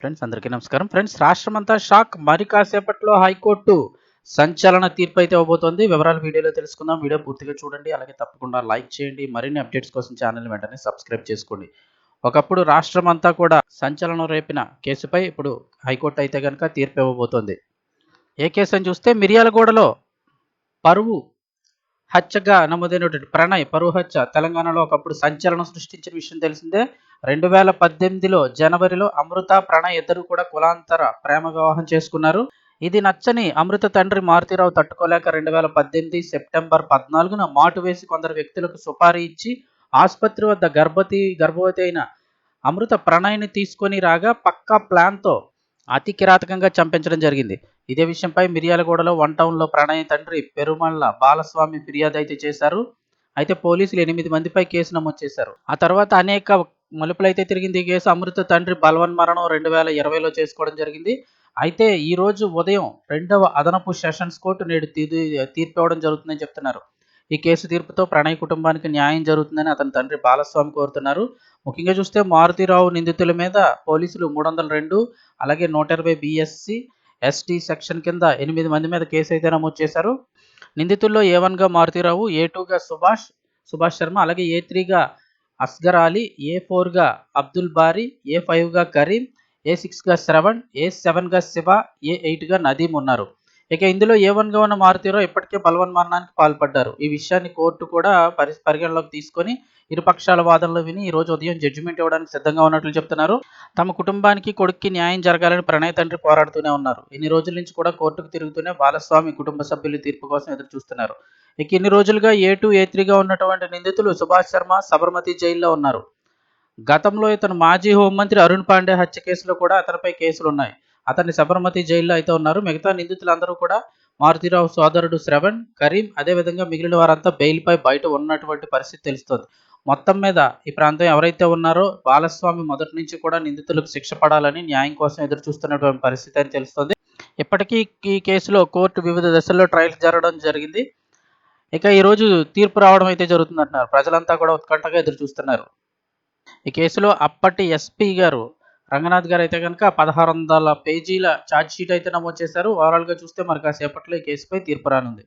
Friends అందరికీ నమస్కారం. Friends రాష్ట్రమంతా షాక్. మరి కాసేపట్లో హైకోర్టు సంచలన తీర్పు అయితే ఇవ్వబోతోంది వివరాలు వీడియోలో తెలుసుకుందాం. వీడియో పూర్తిగా చూడండి. అలాగే తప్పకుండా లైక్ చేయండి. మరిన్ని అప్డేట్స్ కోసం ఛానల్ వెంటనే సబ్స్క్రైబ్ చేసుకోండి. ఒకప్పుడు రాష్ట్రం అంతా కూడా సంచలనం రేపిన కేసుపై ఇప్పుడు హైకోర్టు అయితే కనుక తీర్పు ఇవ్వబోతోంది. ఏ కేసు అని చూస్తే మిర్యాలగూడలో పరువు హత్యగా నమోదైనటువంటి ప్రణయ్ పరువు హత్య తెలంగాణలో ఒకప్పుడు సంచలనం సృష్టించిన విషయం తెలిసిందే. రెండు వేల పద్దెనిమిదిలో జనవరిలో అమృత ప్రణయ్ ఇద్దరు కూడా కులాంతర ప్రేమ వివాహం చేసుకున్నారు. ఇది నచ్చని అమృత తండ్రి మారుతీరావు తట్టుకోలేక రెండు వేల పద్దెనిమిది సెప్టెంబర్ పద్నాలుగున మాటు వేసి కొందరు వ్యక్తులకు సుపారీ ఇచ్చి ఆసుపత్రి వద్ద గర్భవతి గర్భవతి అయిన అమృత ప్రణయ్ని తీసుకొని రాగా పక్కా ప్లాన్తో అతి కిరాతకంగా చంపించడం జరిగింది. ఇదే విషయంపై మిర్యాలగూడలో వన్ టౌన్లో ప్రణయ్ తండ్రి పెరుమళ్ళ బాలస్వామి ఫిర్యాదు అయితే చేశారు. అయితే పోలీసులు ఎనిమిది మందిపై కేసు నమోదు చేశారు. ఆ తర్వాత అనేక మలుపులైతే తిరిగింది. ఈ కేసు అమృత తండ్రి బల్వన్ మరణం రెండు వేల ఇరవైలో చేసుకోవడం జరిగింది. అయితే ఈ రోజు ఉదయం రెండవ అదనపు సెషన్స్ కోర్టు నేడు తీర్పు ఇవ్వడం జరుగుతుందని చెప్తున్నారు. ఈ కేసు తీర్పుతో ప్రణయ్ కుటుంబానికి న్యాయం జరుగుతుందని అతని తండ్రి బాలస్వామి కోరుతున్నారు. ముఖ్యంగా చూస్తే మారుతిరావు నిందితుల మీద పోలీసులు మూడు వందల రెండు అలాగే నూట ఇరవై బిఎస్సి ఎస్టీ సెక్షన్ కింద ఎనిమిది మంది మీద కేసు అయితే నమోదు చేశారు. నిందితుల్లో ఏ వన్గా మారుతిరావు ఏ టూగా సుభాష్ సుభాష్ శర్మ అలాగే ఏ త్రీగా అస్గర్ అలీ ఏ ఫోర్గా అబ్దుల్ బారీ ఏ ఫైవ్గా కరీం ఏ సిక్స్గా శ్రవణ్ ఏ సెవెన్గా శివ ఏ ఎయిట్గా నదీం ఉన్నారు. ఇక ఇందులో ఏ వన్గా ఉన్న మారుతీరో ఇప్పటికే బలవన్ మరణానికి పాల్పడ్డారు. ఈ విషయాన్ని కోర్టు కూడా పరి పరిగణలోకి తీసుకొని ఇరుపక్షాల వాదనలు విని ఈ రోజు ఉదయం జడ్జిమెంట్ ఇవ్వడానికి సిద్ధంగా ఉన్నట్లు చెప్తున్నారు. తమ కుటుంబానికి కొడుక్కి న్యాయం జరగాలని ప్రణయ్ తండ్రి పోరాడుతూనే ఉన్నారు. ఇన్ని రోజుల నుంచి కూడా కోర్టుకు తిరుగుతూనే బాలస్వామి కుటుంబ సభ్యులు తీర్పు కోసం ఎదురు చూస్తున్నారు ఇక ఇన్ని రోజులుగా ఏ టూ ఏ త్రీగా ఉన్నటువంటి నిందితులు సుభాష్ శర్మ సబర్మతి జైల్లో ఉన్నారు. గతంలో ఇతను మాజీ హోంమంత్రి అరుణ్ పాండే హత్య కేసులో కూడా అతనిపై కేసులు ఉన్నాయి అతన్ని సబర్మతి జైల్లో అయితే ఉన్నారు. మిగతా నిందితులందరూ కూడా మారుతిరావు సోదరుడు శ్రవణ్ కరీం అదేవిధంగా మిగిలిన వారంతా బెయిల్పై బయట ఉన్నటువంటి పరిస్థితి తెలుస్తోంది. మొత్తం మీద ఈ ప్రాంతం ఎవరైతే ఉన్నారో బాలస్వామి మొదటి నుంచి కూడా నిందితులకు శిక్ష పడాలని న్యాయం కోసం ఎదురు చూస్తున్నటువంటి పరిస్థితి అని తెలుస్తుంది. ఇప్పటికీ ఈ కేసులో కోర్టు వివిధ దశల్లో ట్రయల్స్ జరగడం జరిగింది. ఇక ఈరోజు తీర్పు రావడం అయితే జరుగుతుందంటున్నారు. ప్రజలంతా కూడా ఉత్కంఠగా ఎదురు చూస్తున్నారు ఈ కేసులో అప్పటి ఎస్పీ గారు రంగనాథ్ గారు అయితే కనుక పదహారు వందల పేజీల ఛార్జ్ షీట్ అయితే నమోదు చేశారు. ఓవరాల్గా చూస్తే మరి కాసేపట్లో ఈ కేసుపై తీర్పు రానుంది.